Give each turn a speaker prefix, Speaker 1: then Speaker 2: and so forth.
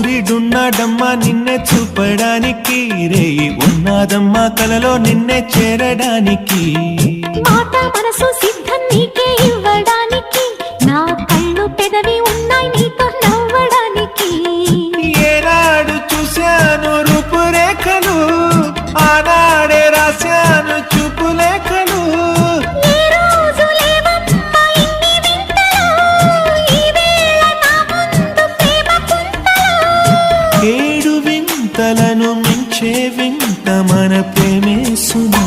Speaker 1: సూర్యుడున్నాడమ్మా నిన్నే చూపడానికి రేయి ఉన్నాదమ్మా కలలో నిన్నే చేరడానికి.
Speaker 2: ఇవ్వడానికి.
Speaker 1: చూశాను రూపురేఖలు ఆనా కోరికలను మించే వింత మన ప్రేమేసునా